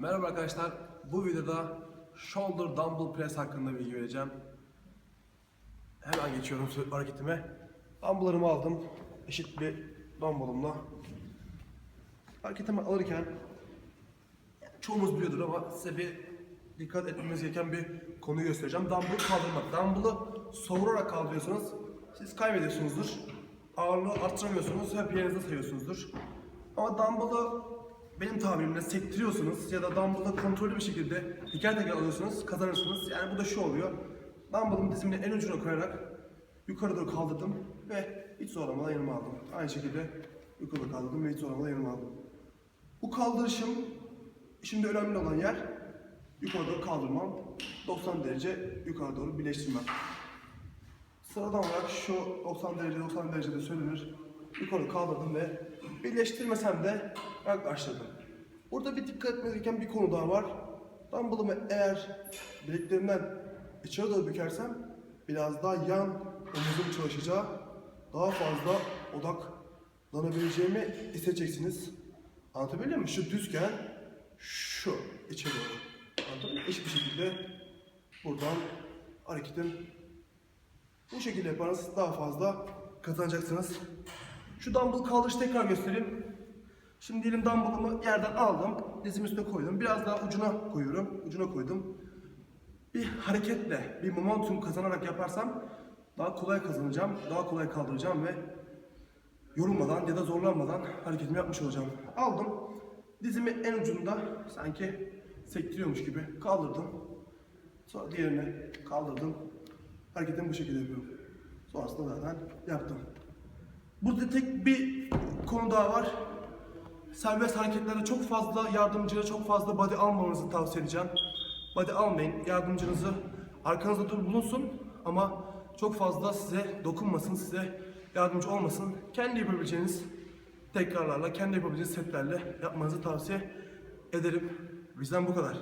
Merhaba arkadaşlar. Bu videoda shoulder dumbbell press hakkında bilgi vereceğim. Hemen geçiyorum hareketime. Dumbbell'larımı aldım. Eşit bir dumbbell'ımla. Hareketimi alırken çoğumuz biliyordur ama size bir dikkat etmeniz gereken bir konuyu göstereceğim. Dumbbell kaldırmak. Dumbbell'ı savurarak kaldırıyorsunuz. Siz kaybediyorsunuzdur. Ağırlığı arttıramıyorsunuz. Hep yerinizde sayıyorsunuzdur. Ama dumbbell'ı benim tabirimle sektiriyorsunuz ya da dumbbell'ı kontrollü bir şekilde teker teker alıyorsunuz, kazanırsınız. Yani bu da şu oluyor. Dumbbell'ın dizimini en ucuna koyarak yukarı doğru kaldırdım ve hiç zorlamadan yanıma aldım. Aynı şekilde yukarı doğru kaldırdım ve hiç zorlamadan yanıma aldım. Bu kaldırışım şimdi önemli olan yer yukarı doğru kaldırmam. 90 derece yukarı doğru birleştirmem. Sıradan olarak şu 90 derece 90 derecede söylenir. Yukarı kaldırdım ve birleştirmesem de yaklaştırdım. Burada bir dikkat etmeniz gereken bir konu daha var. Dumbbell'ımı eğer bileklerimden içeri doğru bükersem biraz daha yan omuzum çalışacağı daha fazla odaklanabileceğimi hissedeceksiniz. Anlatabiliyor muyum? Şu düzken şu içe doğru. Anlatabiliyor muyum? Eşit bir şekilde buradan hareketim bu şekilde yaparsanız daha fazla kazanacaksınız. Şu dumbbell kaldırışı tekrar göstereyim. Şimdi diyelim dumbbellımı yerden aldım, dizim üstüne koydum. Biraz daha ucuna koyuyorum, ucuna koydum. Bir hareketle, bir momentum kazanarak yaparsam daha kolay kazanacağım, daha kolay kaldıracağım ve yorulmadan ya da zorlanmadan hareketimi yapmış olacağım. Aldım, dizimi en ucunda sanki sektiriyormuş gibi kaldırdım. Sonra diğerini kaldırdım. Hareketimi bu şekilde yapıyorum. Sonrasında zaten yaptım. Burada tek bir konu daha var. Serbest hareketlerde çok fazla yardımcıya çok fazla body almamanızı tavsiye edeceğim. Body almayın. Yardımcınızı arkanızda dur bulunsun ama çok fazla size dokunmasın, size yardımcı olmasın. Kendi yapabileceğiniz tekrarlarla, kendi yapabileceğiniz setlerle yapmanızı tavsiye ederim. Bizden bu kadar.